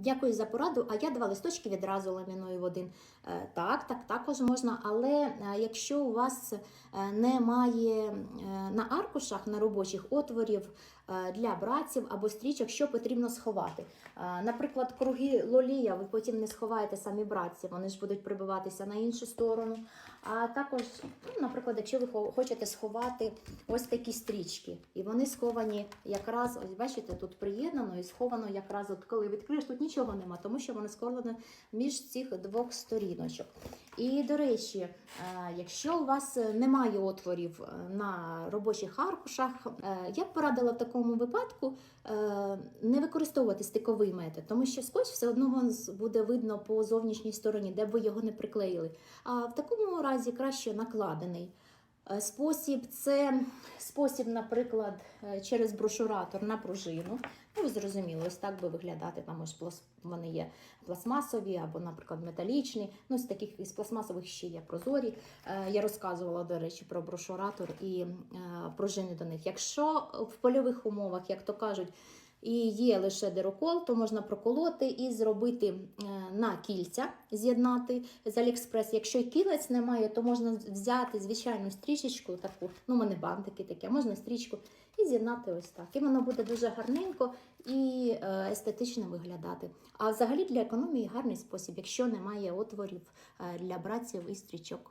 Дякую за пораду. А я два листочки відразу ламіную в один. Е, Так, так, також можна. Але е, якщо у вас е, немає на аркушах на робочих отворів для братців або стрічок, що потрібно сховати. Е, Наприклад, круги лолія ви потім не сховаєте самі братці, вони ж будуть прибиватися на іншу сторону. А також, ну, наприклад, якщо ви хочете сховати ось такі стрічки, і вони сховані якраз, ось бачите, тут приєднано і сховано якраз, от коли відкриєш, тут нічого нема, тому що воно сховано між цих двох сторіночок. І до речі, е, якщо у вас е, немає отворів е, на робочих аркушах, я б порадила в такому випадку не використовувати стиковий метод, тому що скотч все одно буде видно по зовнішній стороні, де б ви його не приклеїли. А в такому разі краще накладений. Е, Спосіб це спосіб, наприклад, е, через брошуратор на пружину. Ну, ви зрозуміли, ось так би виглядати. Там ось плас- вони є пластмасові або, наприклад, металічні. Ну, з таких із пластмасових ще є прозорі. Е, Я розказувала, до речі, про брошуратор і пружини до них. Якщо в польових умовах, як то кажуть, і є лише дирокол, то можна проколоти і зробити е, на кільця, з'єднати з Аліекспрес. Якщо й кілець немає, то можна взяти звичайну стрічечку, таку, ну, мене бантики такі, а можна стрічку, і з'єднати ось так. І воно буде дуже гарненько і е, естетично виглядати. А взагалі для економії гарний спосіб, якщо немає отворів е, для братців і стрічок.